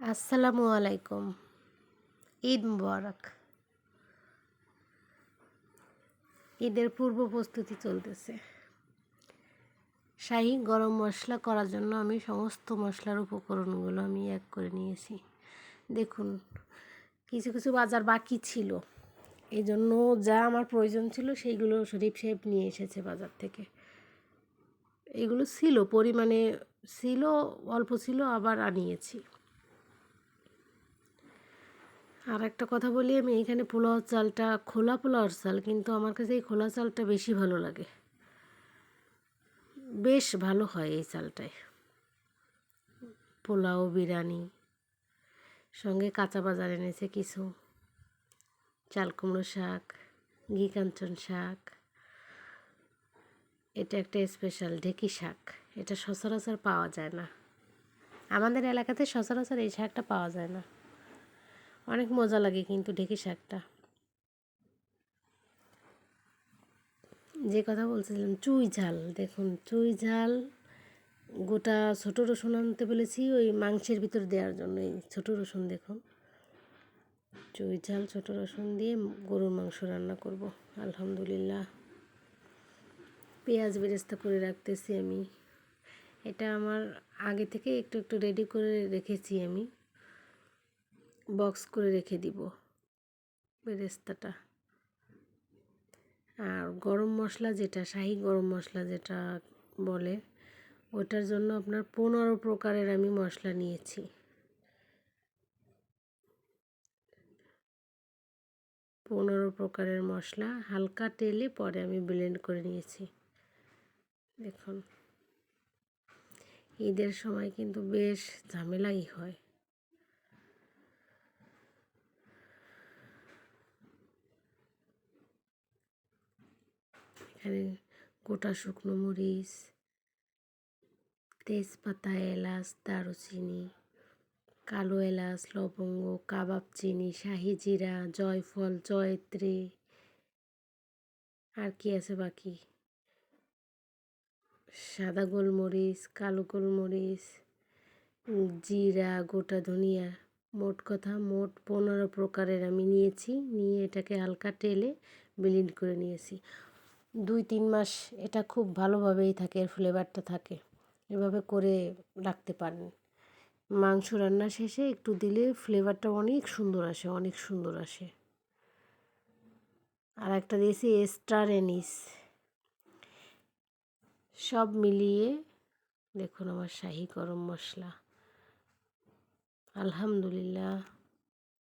আসসালামু আলাইকুম। ঈদ মুবারক। ঈদের পূর্ব প্রস্তুতি চলতেছে। শাহি, গরম মশলা করার জন্য আমি সমস্ত মশলার উপকরণগুলো আমি এক করে নিয়েছি। দেখুন, কিছু কিছু বাজার বাকি ছিল। এই জন্য যা আমার প্রয়োজন ছিল সেইগুলো শরীফ সাহেব নিয়ে এসেছে বাজার থেকে। এগুলো ছিল, পরিমাণে ছিল, অল্প ছিল, আবার আনিয়েছি। আর একটা কথা বলি, আমি এখানে পোলাও চালটা, খোলা পোলাওর চাল কিন্তু আমার কাছে এই খোলা চালটা বেশি ভালো লাগে। বেশ ভালো হয় এই চালটায় পোলাও, বিরিয়ানি, সঙ্গে কাঁচা বাজার এনেছে কিছু। চাল কুমড়ো শাক, ঘি কাঞ্চন শাক। এটা একটা স্পেশাল ঢেকি শাক। এটা সচরাচর পাওয়া যায় না। আমাদের এলাকাতে সচরাচর এই শাকটা পাওয়া যায় না। অনেক মজা লাগে কিন্তু ঢেকি শাকটা। যে কথা বলছিলাম, চুই ঝাল, দেখুন চুই ঝাল গোটা ছোটো রসুন আনতে বলেছি, ওই মাংসের ভিতর দেওয়ার জন্য এই ছোটো রসুন দেখুন। চুই ঝাল, ছোটো রসুন দিয়ে গরুর মাংস রান্না করব, আলহামদুলিল্লাহ। পেঁয়াজ বেরেস্তা করে রাখতেছি আমি। এটা আমার আগে থেকে একটু একটু রেডি করে রেখেছি আমি। বক্স করে রেখে দিব বেরেস্তাটা। আর গরম মশলা যেটা, শাহি গরম মশলা যেটা বলে ওটার জন্য আপনার পনেরো প্রকারের আমি মশলা নিয়েছি। পনেরো প্রকারের মশলা হালকা তেলে পরে আমি ব্লেন্ড করে নিয়েছি। দেখুন, ঈদের সময় কিন্তু বেশ ঝামেলাই হয়। এখানে গোটা শুকনো মরিচ, তেজপাতা, এলাচ, দারুচিনি, কালো এলাচ, লবঙ্গ, কাবাব চিনি, শাহি জিরা, জয়ফল, জয়ত্রী, আর কি আছে বাকি? সাদা গোলমরিচ, কালো গোলমরিচ, জিরা, গোটা ধনিয়া। মোট কথা, মোট পনেরো প্রকারের আমি নিয়েছি। নিয়ে এটাকে হালকা টেলে ব্লিন্ড করে নিয়েছি। দুই তিন মাস এটা খুব ভালোভাবেই থাকে, এর ফ্লেভারটা থাকে। এভাবে করে রাখতে পারেন। মাংস রান্না শেষে একটু দিলে ফ্লেভারটা অনেক সুন্দর আসে, অনেক সুন্দর আসে। আর একটা দিয়েছি এস্টার এনিস সব মিলিয়ে দেখুন আমার শাহি গরম মশলা। আলহামদুলিল্লাহ।